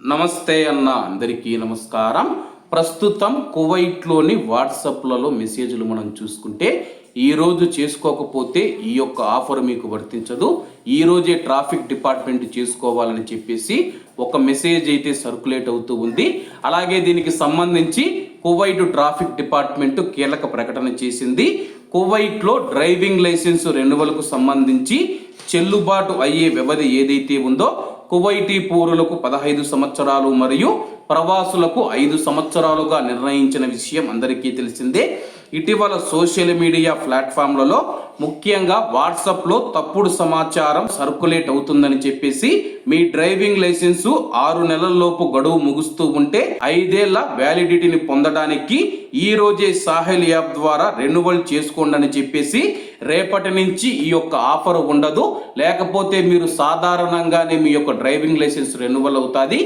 నమస్తే అన్న అందరికీ నమస్కారం. ప్రస్తుతం కువైట్లోని వాట్సాప్లలో మెసేజ్లు మనం చూసుకుంటే ఈరోజు చేసుకోకపోతే ఈ యొక్క ఆఫర్ మీకు వర్తించదు. ఈరోజే ట్రాఫిక్ డిపార్ట్మెంట్ చేసుకోవాలని చెప్పేసి ఒక మెసేజ్ అయితే సర్క్యులేట్ అవుతూ ఉంది. అలాగే దీనికి సంబంధించి కువైట్ ట్రాఫిక్ డిపార్ట్మెంట్ కీలక ప్రకటన చేసింది. కువైట్లో డ్రైవింగ్ లైసెన్స్ రెన్యువల్కు సంబంధించి చెల్లుబాటు అయ్యే వ్యవధి ఏదైతే ఉందో కువైటీ పౌరులకు పదహైదు సంవత్సరాలు మరియు ప్రవాసులకు ఐదు సంవత్సరాలుగా నిర్ణయించిన విషయం అందరికీ తెలిసిందే. ఇటీవల సోషల్ మీడియా ప్లాట్ఫామ్లలో ముఖ్యంగా వాట్సాప్లో తప్పుడు సమాచారం సర్కులేట్ అవుతుందని చెప్పేసి మీ డ్రైవింగ్ లైసెన్సు ఆరు నెలల్లోపు గడువు ముగుస్తూ ఉంటే ఐదేళ్ళ వ్యాలిడిటీని పొందడానికి ఈ రోజే సాహెల్ యాప్ ద్వారా రెన్యువల్ చేసుకోండి అని చెప్పేసి రేపటి నుంచి ఈ యొక్క ఆఫర్ ఉండదు. లేకపోతే మీరు సాధారణంగానే మీ యొక్క డ్రైవింగ్ లైసెన్స్ రెన్యువల్ అవుతుంది.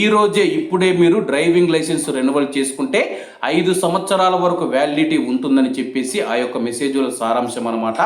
ఈ రోజే ఇప్పుడే మీరు డ్రైవింగ్ లైసెన్స్ రెన్యువల్ చేసుకుంటే ఐదు సంవత్సరాల వరకు వ్యాలిడిటీ ఉంటుందని చెప్పేసి ఆ యొక్క మెసేజ్ల సారాంశం అనమాట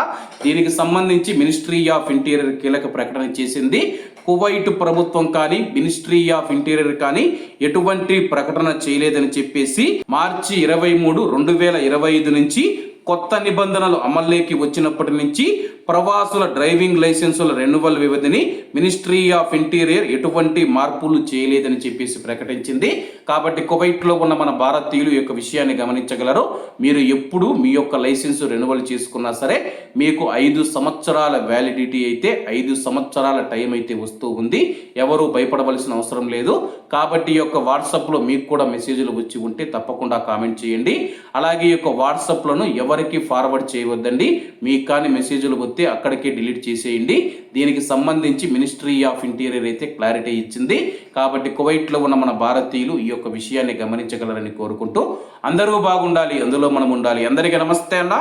దీనికి సంబంధించి మినిస్ట్రీ ఆఫ్ ఇంటీరియర్ కీలక ప్రకటన చేసింది. కువైట్ ప్రభుత్వం కానీ మినిస్ట్రీ ఆఫ్ ఇంటీరియర్ కానీ ఎటువంటి ప్రకటన చేయలేదని చెప్పేసి మార్చి ఇరవై మూడు రెండు వేల ఇరవై ఐదు నుంచి కొత్త నిబంధనలు అమల్లోకి వచ్చినప్పటి నుంచి ప్రవాసుల డ్రైవింగ్ లైసెన్సుల రెన్యువల్ వ్యవధిని మినిస్ట్రీ ఆఫ్ ఇంటీరియర్ ఎటువంటి మార్పులు చేయలేదని చెప్పేసి ప్రకటించింది. కాబట్టి కువైట్లో ఉన్న మన భారతీయులు యొక్క విషయాన్ని గమనించగలరు. మీరు ఎప్పుడు మీ యొక్క లైసెన్స్ రెన్యువల్ చేసుకున్నా సరే మీకు ఐదు సంవత్సరాల వ్యాలిడిటీ అయితే ఐదు సంవత్సరాల టైం అయితే వస్తూ ఉంది. ఎవరు భయపడవలసిన అవసరం లేదు. కాబట్టి ఈ యొక్క వాట్సాప్లో మీకు కూడా మెసేజ్లు వచ్చి ఉంటే తప్పకుండా కామెంట్ చేయండి. అలాగే ఈ యొక్క వాట్సాప్లను ఎవరు ఎవరికి ఫార్వర్డ్ చేయవద్దండి. మీకు కానీ మెసేజ్లు వస్తే అక్కడికే డిలీట్ చేసేయండి. దీనికి సంబంధించి మినిస్ట్రీ ఆఫ్ ఇంటీరియర్ అయితే క్లారిటీ ఇచ్చింది. కాబట్టి కువైట్లో ఉన్న మన భారతీయులు ఈ యొక్క విషయాన్ని గమనించగలరని కోరుకుంటూ అందరూ బాగుండాలి అందులో మనం ఉండాలి. అందరికీ నమస్తే అన్న.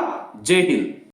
జై హింద్.